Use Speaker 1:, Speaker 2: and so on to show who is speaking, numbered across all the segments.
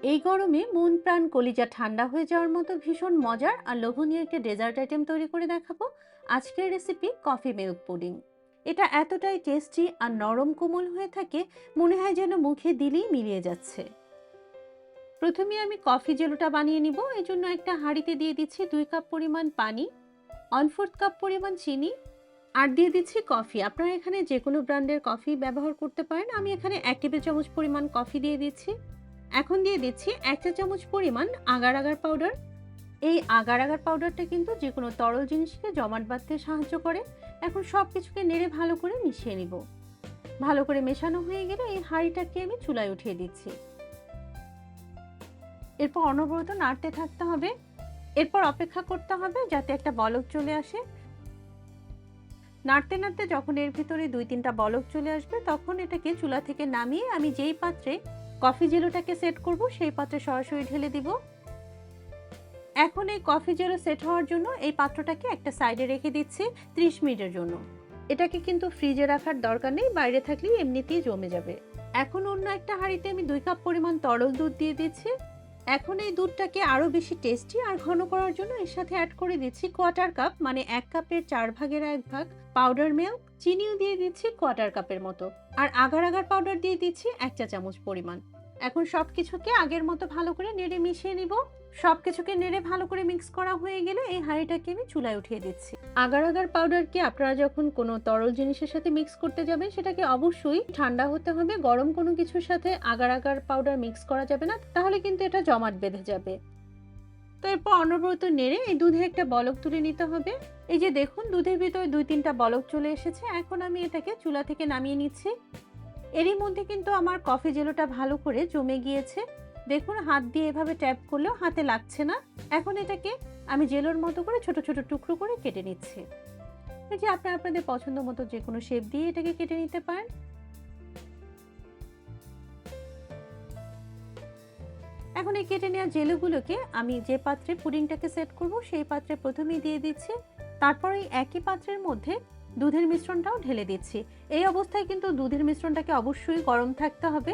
Speaker 1: এই গরমে মন প্রাণ কলিজা ঠান্ডা হয়ে যাওয়ার মতো ভীষণ মজার আর লোভনীয় একটা ডেজার্ট আইটেম তৈরি করে দেখাবো। আজকের রেসিপি কফি মিল্ক পুডিং এটা এতটাই টেস্টি আর নরম কোমল হয়ে থাকে, মনে হয় যেন মুখে দিলেই মিলিয়ে যাচ্ছে। প্রথমে আমি কফি জেলোটা বানিয়ে নিব। এই জন্য একটা হাঁড়িতে দিয়ে দিচ্ছি দুই কাপ পরিমাণ পানি ওয়ান ফোর্থ কাপ পরিমাণ চিনি, আর দিয়ে দিচ্ছি কফি আপনারা এখানে যে কোনো ব্র্যান্ডের কফি ব্যবহার করতে পারেন। আমি এখানে এক টেবিল চামচ পরিমাণ কফি দিয়ে দিচ্ছি। এখন দিয়ে দিচ্ছি এক চা চামচ পরিমাণ আগার আগার পাউডার এই আগার আগার পাউডারটা কিন্তু যে কোনো তরল জিনিসকে জমাট বাঁধতে সাহায্য করে। এখন সব কিছুকে নেড়ে ভালো করে মিশিয়ে নিব। ভালো করে মেশানো হয়ে গেলে এই হাঁড়িটাকে আমি চুলায় উঠিয়ে দিচ্ছি। এরপর অনবরত নাড়তে থাকতে হবে। এরপর অপেক্ষা করতে হবে যাতে একটা বলক চলে আসে। নাড়তে নাড়তে যখন এর ভিতরে দুই তিনটা বলক চলে আসবে, তখন এটাকে চুলা থেকে নামিয়ে আমি যেই পাত্রে কফি জেলোটাকে সেট করব, সেই পাত্রে সরাসরি ঢেলে দিব। এখন এই কফি জেলো সেট হওয়ার জন্য এই পাত্রটাকে একটা সাইডে রেখে দিচ্ছি 30 মিনিটের জন্য। এটাকে কিন্তু ফ্রিজে রাখার দরকার নেই, বাইরে থাকলেই এমনিতেই জমে যাবে। এখন অন্য একটা হাঁড়িতে আমি দুই কাপ পরিমাণ তরল দুধ দিয়ে দিচ্ছি। এখন এই দুধটাকে আরও বেশি টেস্টি আর ঘন করার জন্য এর সাথে অ্যাড করে দিচ্ছি কোয়াটার কাপ মানে এক কাপের চার ভাগের এক ভাগ পাউডার মিল্ক চিনিও দিয়ে দিচ্ছি কোয়াটার কাপের মতো। আর আগার আগার পাউডার দিয়ে দিচ্ছি এক চা চামচ পরিমাণ। এখন সব কিছুকে আগের মতো ভালো করে নেড়ে মিশিয়ে নিব। সব কিছুকে নেড়ে ভালো করে মিক্স করা হয়ে গেলে এই হাঁড়িটাকে আমি চুলায় উঠিয়ে দিচ্ছি। আগার আগার পাউডারকে আপনারা যখন কোনো তরল জিনিসের সাথে মিক্স করতে যাবেন, সেটাকে অবশ্যই ঠান্ডা হতে হবে, গরম কোনো কিছুর সাথে আগার আগার পাউডার মিক্স করা যাবে না, তাহলে কিন্তু এটা জমাট বেঁধে যাবে। তো এরপর অনবরত নেড়ে এই দুধে একটা বলক তুলে নিতে হবে। এই যে দেখুন, দুধের ভিতরে দুই তিনটা বলক চলে এসেছে, এখন আমি এটাকে চুলা থেকে নামিয়ে নিচ্ছি। এরই মধ্যে কিন্তু আমার কফি জেলোটা ভালো করে জমে গিয়েছে। দেখুন, হাত দিয়ে এভাবে ট্যাপ করলেও হাতে লাগছে না। এখন এটাকে আমি জেলোর মতো করে ছোট ছোট টুকরো করে কেটে নিচ্ছি। এই যে আপনারা আপনাদের পছন্দ মতো যে কোনো শেপ দিয়ে এটাকে কেটে নিতে পারেন। এখন এই কেটে নেওয়া জেলোগুলোকে আমি যে পাত্রে পুডিংটাকে সেট করব, সেই পাত্রে প্রথমেই দিয়ে দিচ্ছি। তারপর এই একই পাত্রের মধ্যে দুধের মিশ্রণটাও ঢেলে দিচ্ছি। এই অবস্থায় কিন্তু দুধের মিশ্রণটাকে অবশ্যই গরম থাকতে হবে।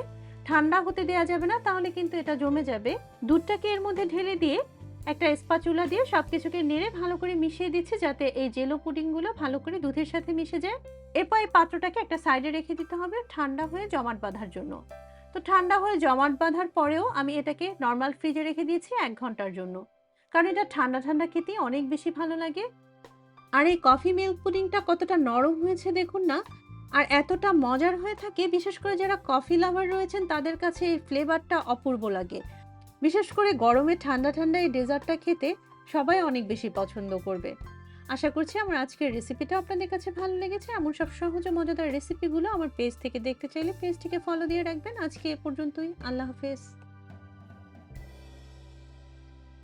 Speaker 1: ঠান্ডা হতে দেওয়া যাবে না, তাহলে কিন্তু এটা জমে যাবে। দুধটাকে এর মধ্যে ঢেলে দিয়ে একটা স্পাচুলা দিয়ে সব কিছুকে নেড়ে ভালো করে মিশিয়ে দিচ্ছি যাতে এই জেলো পুডিংগুলো ভালো করে দুধের সাথে মিশে যায়। এরপর এই পাত্রটাকে একটা সাইডে রেখে দিতে হবে ঠান্ডা হয়ে জমাট বাঁধার জন্য। তো ঠান্ডা হয়ে জমাট বাঁধার পরেও আমি এটাকে নর্মাল ফ্রিজে রেখে দিয়েছি এক ঘণ্টার জন্য। কারণ এটা ঠান্ডা ঠান্ডা খেতে অনেক বেশি ভালো লাগে। আর এই কফি মিল্ক পুডিংটা কতটা নরম হয়েছে দেখুন না আর এতটা মজার হয়ে থাকে, বিশেষ করে যারা কফি লাভার রয়েছেন, তাদের কাছে এই ফ্লেভারটা অপূর্ব লাগে। বিশেষ করে গরমে ঠান্ডা ঠান্ডা এই ডেজার্টটা খেতে সবাই অনেক বেশি পছন্দ করবে। আশা করছি আমার আজকের রেসিপিটা আপনাদের কাছে ভালো লেগেছে। এমন সব সহজ মজাদার রেসিপিগুলো আমার পেজ থেকে দেখতে চাইলে পেজটিকে ফলো দিয়ে রাখবেন। আজকে এ পর্যন্তই। আল্লাহ হাফেজ।